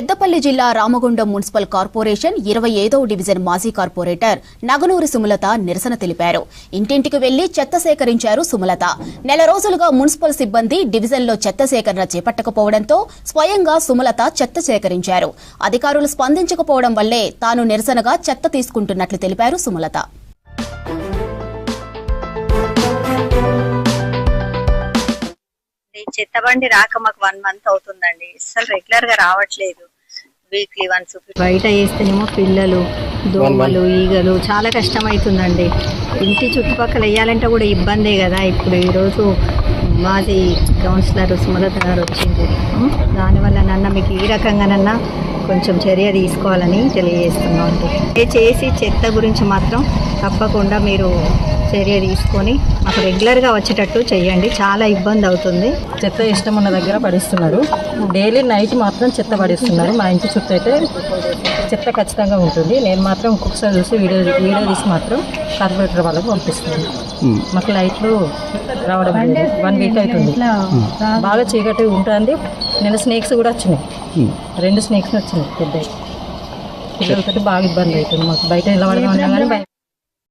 పెద్దపల్లి జిల్లా Ramagundam municipal corporation ఇరవై ఐదవ డివిజన్ మాజీ కార్పొరేటర్ నగనూరి సుమలత నిరసన తెలిపారు. ఇంటింటికి వెళ్ళి చెత్త సేకరించారు సుమలత. నెల రోజులుగా మున్సిపల్ సిబ్బంది డివిజన్లో చెత్త సేకరణ చేపట్టకపోవడంతో స్వయంగా సుమలత చెత్త సేకరించారు. అధికారులు స్పందించకపోవడం వల్లే తాను నిరసనగా చెత్త తీసుకుంటున్నట్లు తెలిపారు సుమలత. ఈ చెత్త బండి రాక మాకు వన్ మంత్ అవుతుందండి. అసలు రెగ్యులర్గా రావట్లేదు. వీక్లీ వన్స్ బయట వేస్తేనేమో పిల్లలు దోమలు ఈగలు చాలా కష్టమవుతుందండి ఇంటి చుట్టుపక్కల వేయాలంటే కూడా ఇబ్బందే కదా ఇప్పుడు. ఈరోజు మాది కౌన్సిలర్ సుమలత గారు వచ్చింది? దానివల్ల నన్న మీకు ఈ రకంగానన్నా కొంచెం చర్య తీసుకోవాలని తెలియజేస్తున్నాం చేసి చెత్త గురించి మాత్రం తప్పకుండా మీరు చర్య తీసుకొని మాకు రెగ్యులర్గా వచ్చేటట్టు చేయండి చాలా ఇబ్బంది అవుతుంది. చెత్త ఇష్టం ఉన్న దగ్గర పడిస్తున్నారు. డైలీ నైట్ మాత్రం చెత్త పడిస్తున్నారు. మా ఇంటి చుట్టూ అయితే చెత్త ఖచ్చితంగా ఉంటుంది. నేను మాత్రం ఒక్కొక్కసారి చూసి వీడియో వీడియో తీసి మాత్రం కార్పొరేటర్ వాళ్ళకు పంపిస్తున్నాను. మాకు లైట్లు రావడం వన్ వీక్ అవుతుంది. బాగా చీకటి ఉంటుంది. నిన్న స్నేక్స్ కూడా వచ్చినాయి. రెండు స్నేక్స్ వచ్చినాయి. పెద్ద పిల్లలతో బాగా ఇబ్బంది అవుతుంది మాకు. బయట నిలబడదాం అన్నా కానీ